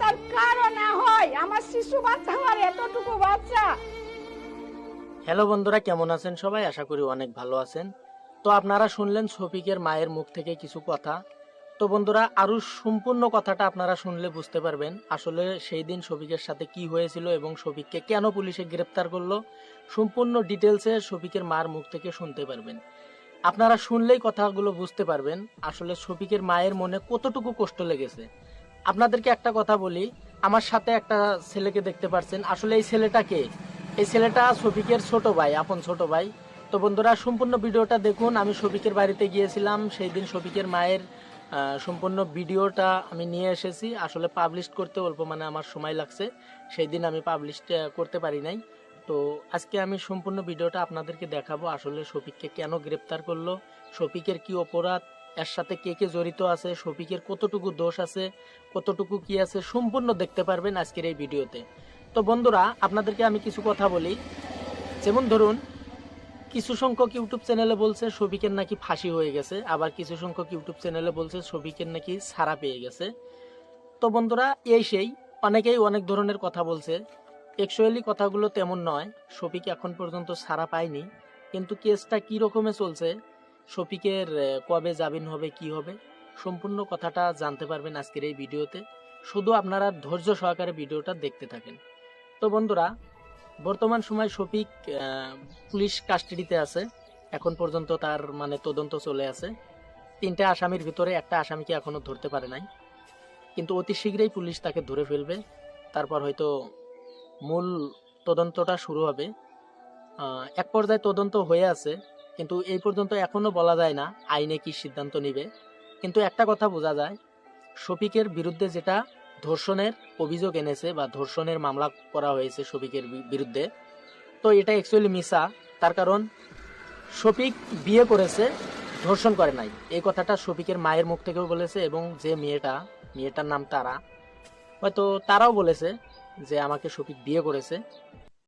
তার কারণে হয়। আমার শিশু বাচ্চা আমার এতটুকু বাচ্চা। হ্যালো বন্ধুরা, কেমন আছেন সবাই? আশা করি অনেক ভালো আছেন। তো আপনারা শুনলেন শফিকের মায়ের মুখ থেকে কিছু কথা। তো বন্ধুরা আরও সম্পূর্ণ কথাটা আপনারা শুনলে বুঝতে পারবেন, আসলে সেই দিন শফিকের সাথে কি হয়েছিল এবং শফিককে কেন পুলিশে গ্রেপ্তার করল। সম্পূর্ণ ডিটেলসে শফিকের মার মুখ থেকে শুনতে পারবেন। আপনারা শুনলেই কথাগুলো বুঝতে পারবেন, আসলে শফিকের মায়ের মনে কতটুকু কষ্ট লেগেছে। আপনাদেরকে একটা কথা বলি। আমার সাথে একটা ছেলেকে দেখতে পাচ্ছেন আসলে এই ছেলেটা কে? এই ছেলেটা শফিকের ছোট ভাই, আপন ছোট ভাই। তো বন্ধুরা, সম্পূর্ণ ভিডিওটা দেখুন। আমি শফিকের বাড়িতে গিয়েছিলাম। সেই দিন শফিকের মায়ের সম্পূর্ণ ভিডিওটা আমি নিয়ে এসেছি। আসলে পাবলিশ করতে অল্প মানে আমার সময় লাগছে। সেই দিন আমি পাবলিশ করতে পারি নাই। তো আজকে আমি সম্পূর্ণ ভিডিওটা আপনাদেরকে দেখাবো। আসলে শফিককে কেন গ্রেপ্তার করল? শফিকের কি অপরাধ? এর সাথে কে কে জড়িত আছে, শফিকের কতটুকু দোষ আছে, কতটুকু কি আছে, সম্পূর্ণ দেখতে পারবেন আজকের এই ভিডিওতে। তো বন্ধুরা, আপনাদেরকে আমি কিছু কথা বলি। যেমন ধরুন, কিছু সংখ্যক ইউটিউব চ্যানেলে বলছে শফিকের নাকি ফাঁসি হয়ে গেছে, আবার কিছু সংখ্যক ইউটিউব চ্যানেলে বলছে শফিকের নাকি ছাড়া পেয়ে গেছে। তো বন্ধুরা, এই সেই, অনেকেই অনেক ধরনের কথা বলছে। অ্যাকচুয়ালি কথাগুলো তেমন নয়, শফিক এখন পর্যন্ত ছাড়া পায়নি, কিন্তু কেসটা কি রকমে চলছে শফিকের কবে জামিন হবে, কি হবে, সম্পূর্ণ কথাটা জানতে পারবেন আজকের এই ভিডিওতে। শুধু আপনারা ধৈর্য সহকারে ভিডিওটা দেখতে থাকেন। তো বন্ধুরা, বর্তমান সময় শফিক পুলিশ কাস্টাডিতে আছে। এখন পর্যন্ত তার মানে তদন্ত চলে আছে। তিনটা আসামির ভিতরে একটা আসামিকে এখনও ধরতে পারে নাই। কিন্তু অতি শীঘ্রই পুলিশ তাকে ধরে ফেলবে। তারপর হয়তো মূল তদন্তটা শুরু হবে। এক পর্যায়ে তদন্ত হয়ে আছে। কিন্তু এই পর্যন্ত এখনও বলা যায় না আইনে কি সিদ্ধান্ত নিবে। কিন্তু একটা কথা বোঝা যায়, শফিকের বিরুদ্ধে যেটা ধর্ষণের অভিযোগ এনেছে বা ধর্ষণের মামলা করা হয়েছে শফিকের বিরুদ্ধে, তো এটা অ্যাকচুয়ালি মিসা তার কারণ, শফিক বিয়ে করেছে, ধর্ষণ করে নাই। এই কথাটা শফিকের মায়ের মুখ থেকেও বলেছে এবং যে মেয়েটা, মেয়েটার নাম তারা, হয়তো তারাও বলেছে যে আমাকে শফিক বিয়ে করেছে।